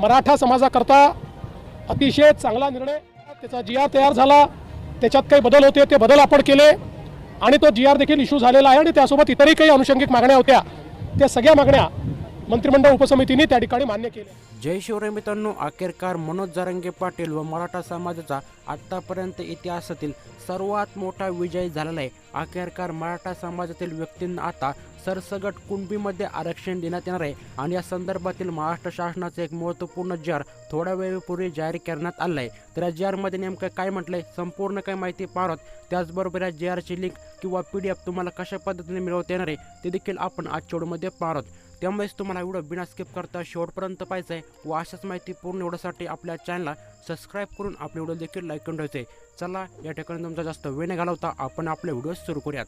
मराठा समाजाकरता अतिशय चांगला निर्णय. त्याचा जी आर तयार झाला. त्याच्यात काही बदल होते ते बदल आपण केले. आणि तो जी आर देखील इश्यू झालेला आहे आणि त्यासोबत इतरही काही अनुषंगिक मागण्या होत्या. त्या सगळ्या मागण्या मंत्रिमंडळ उपसमितीने त्या ठिकाणी मान्य केल्या. जय शिवराय मित्रांनो अखेरकार मनोज जरंगे पाटील व मराठा समाजाचा आत्तापर्यंत इतिहासातील सर्वात मोठा विजय झालेला आहे. अखेरकार मराठा समाजातील व्यक्तींना आता सरसगट कुणबीमध्ये आरक्षण देण्यात येणार आहे. आणि या संदर्भातील महाराष्ट्र शासनाचं एक महत्त्वपूर्ण जार थोड्या वेळेपूर्वी जाहीर करण्यात आलं आहे तर या मध्ये नेमकं काय म्हटलंय संपूर्ण काय माहिती पाहत त्याचबरोबर या जे आरची लिंक किंवा पी डी एफ तुम्हाला कशा पद्धतीने मिळवता येणार आहे ते देखील आपण आज चोडमध्ये पाहत. त्यामुळेच तुम्हाला एवढं बिना स्किप करता शेवटपर्यंत पाहिजे आहे व अशाच माहिती पूर्ण एवढ्यासाठी आपल्या चॅनलला सबस्क्राईब करून आपले व्हिडिओ देखील लाईक करून ठेवायचे आहे चला या ठिकाणी तुमचा जास्त वेळ न घालवता आपण आपले व्हिडिओ सुरू करूयात.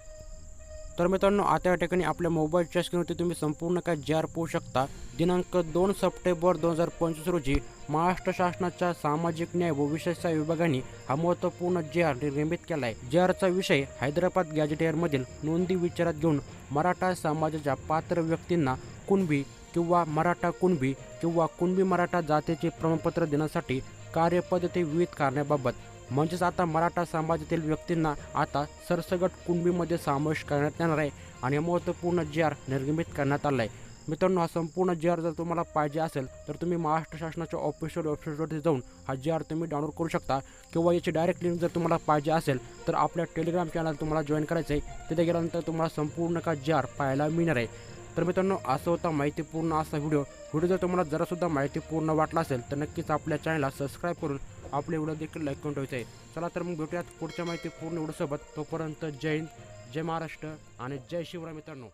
तर मित्रांनो आता या ठिकाणी आपल्या मोबाईलच्या स्क्रीनवरती तुम्ही संपूर्ण काय जार आर शकता. दिनांक दोन सप्टेंबर दोन हजार पंचवीस रोजी महाराष्ट्र शासनाच्या सामाजिक न्याय व विशेष विभागाने हा महत्त्वपूर्ण जे आर निर्मित केला आहे जे आरचा विषय हैदराबाद गॅजेटियरमधील नोंदी विचारात घेऊन मराठा समाजाच्या पात्र व्यक्तींना कुणबी किंवा मराठा कुणबी किंवा कुणबी मराठा जातीचे प्रमाणपत्र देण्यासाठी कार्यपद्धती विविध करण्याबाबत म्हणजेच आता मराठा समाजातील व्यक्तींना आता सरसगट कुणबीमध्ये समावेश करण्यात येणार आहे आणि महत्त्वपूर्ण जी आर निर्गमित करण्यात आला आहे मित्रांनो हा संपूर्ण जी आर जर तुम्हाला पाहिजे असेल तर तुम्ही महाराष्ट्र शासनाच्या ऑफिशियल वेबसाईटवरती जाऊन हा जी आर तुम्ही डाउनलोड करू शकता किंवा याची डायरेक्ट लिंक जर तुम्हाला पाहिजे असेल तर आपल्या टेलिग्राम चॅनल तुम्हाला जॉईन करायचं आहे तिथे गेल्यानंतर तुम्हाला संपूर्ण का जी आर पाहायला मिळणार आहे. तर मित्रांनो असं होता माहितीपूर्ण असा व्हिडिओ व्हिडिओ जर तुम्हाला जरासुद्धा माहितीपूर्ण वाटला असेल तर नक्कीच आपल्या चॅनलला सबस्क्राईब करून आपले एवढं देखील लाईक करून ठेवायचं. आहे चला तर मग भेटूयात पुढच्या माहिती पूर्ण एवढं सोबत तोपर्यंत जय हिंद जय महाराष्ट्र आणि जय शिवराय मित्रांनो.